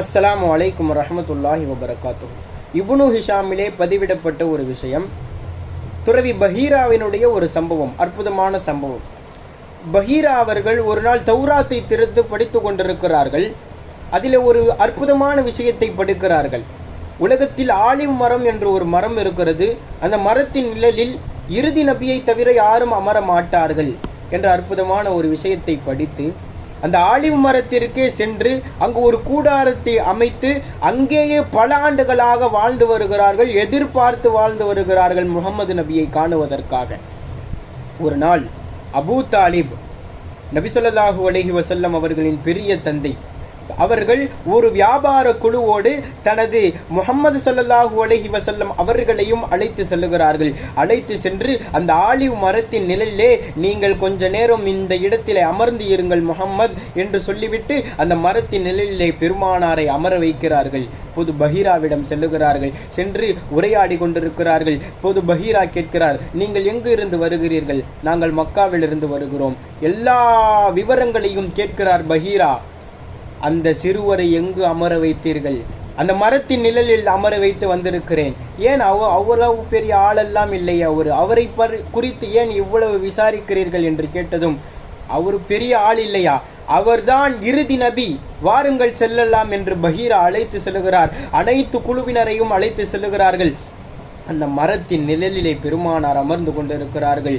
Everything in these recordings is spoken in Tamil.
அஸ்ஸலாமு அலைக்கும் ரஹமத்துல்லாஹி வபரகாத்து இபுனு ஹிஷாமிலே பதிவிடப்பட்ட ஒரு விஷயம் துறவி பஹீராவினுடைய ஒரு சம்பவம் அற்புதமான சம்பவம். பஹீரா அவர்கள் ஒரு நாள் தௌராத்தை திறந்து படித்து கொண்டிருக்கிறார்கள். அதில் ஒரு அற்புதமான விஷயத்தை படிக்கிறார்கள். உலகத்தில் ஆலிவ் மரம் என்று ஒரு மரம் இருக்கிறது. அந்த மரத்தின் நிழலில் இறுதி நபியை தவிர யாரும் அமர மாட்டார்கள் என்ற அற்புதமான ஒரு விஷயத்தை படித்து அந்த ஆலிவ் மரத்திற்கே சென்று அங்கு ஒரு கூடாரத்தை அமைத்து அங்கேயே பல ஆண்டுகளாக வாழ்ந்து வருகிறார்கள் எதிர்பார்த்து வாழ்ந்து வருகிறார்கள் முகமது நபியை காணுவதற்காக. ஒரு நாள் அபூ தாலிப் நபிசல்லாஹு அலஹி வசல்லம் அவர்களின் பெரிய தந்தை அவர்கள் ஒரு வியாபார குழுவோடு தனது முகமது சல்லாஹூ அலஹி வசல்லம் அவர்களையும் அழைத்து செல்லுகிறார்கள். அழைத்து சென்று அந்த ஆலிவ் மரத்தின் நிழலிலே நீங்கள் கொஞ்ச நேரம் இந்த இடத்திலே அமர்ந்து இருங்கள் முகம்மது என்று சொல்லிவிட்டு அந்த மரத்தின் நிழலிலே பெருமானாரை அமர வைக்கிறார்கள். பொது பஹீராவிடம் செல்லுகிறார்கள். சென்று உரையாடி கொண்டிருக்கிறார்கள். பொது பஹீரா கேட்கிறார் நீங்கள் எங்கு இருந்து வருகிறீர்கள்? நாங்கள் மக்காவிலிருந்து வருகிறோம். எல்லா விவரங்களையும் கேட்கிறார் பஹீரா. அந்த சிறுவரை எங்கு அமர வைத்தீர்கள்? அந்த மரத்தின் நிழலில் அமர வைத்து வந்திருக்கிறேன். ஏன் அவ அவ்வளவு பெரிய ஆளெல்லாம் இல்லை அவர்? அவரை குறித்து ஏன் இவ்வளவு விசாரிக்கிறீர்கள் என்று கேட்டதும் அவர் பெரிய ஆள் இல்லையா? அவர்தான் இறுதி நபி. வாருங்கள் செல்லலாம் என்று பகீரா அழைத்து செல்லுகிறார் அனைத்து குழுவினரையும் அழைத்து செல்லுகிறார்கள் அந்த மரத்தின் நிழலிலே பெருமானார் அமர்ந்து கொண்டிருக்கிறார்கள்.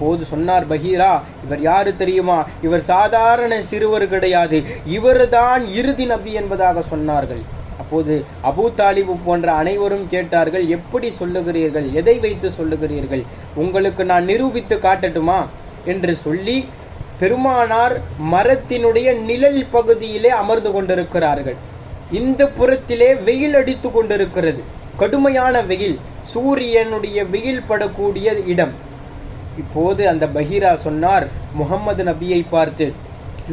அப்போது சொன்னார் பகீரா இவர் யாரு தெரியுமா? இவர் சாதாரண சிறுவர் கிடையாது. இவர்தான் இறுதி நபி என்பதாக சொன்னார்கள். அப்போது அபூ தாலிபு போன்ற அனைவரும் கேட்டார்கள் எப்படி சொல்லுகிறீர்கள்? எதை வைத்து சொல்லுகிறீர்கள்? உங்களுக்கு நான் நிரூபித்து காட்டட்டுமா? என்று சொல்லி பெருமானார் மரத்தினுடைய நிழல் பகுதியிலே அமர்ந்து கொண்டிருக்கிறார்கள். இந்த புறத்திலே வெயில் அடித்து கொண்டிருக்கிறது. கடுமையான வெயில். சூரியனுடைய வெயில் படக்கூடிய இடம். இப்போது அந்த பஹீரா சொன்னார் முகம்மது நபியை பார்த்து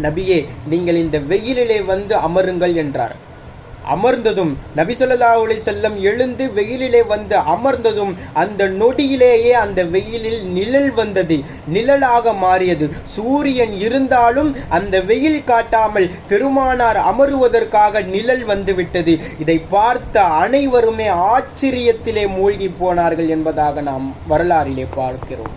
நபியே நீங்கள் இந்த வெயிலிலே வந்து அமருங்கள் என்றார். அமர்ந்ததும் நபி ஸல்லல்லாஹு செல்லம் எழுந்து வெயிலிலே வந்து அமர்ந்ததும் அந்த நொடியிலேயே அந்த வெயிலில் நிழல் வந்தது. நிழலாக மாறியது. சூரியன் இருந்தாலும் அந்த வெயில் காட்டாமல் பெருமானார் அமருவதற்காக நிழல் வந்துவிட்டது. இதை பார்த்த அனைவருமே ஆச்சரியத்திலே மூழ்கி போனார்கள் என்பதாக நாம் வரலாறிலே பார்க்கிறோம்.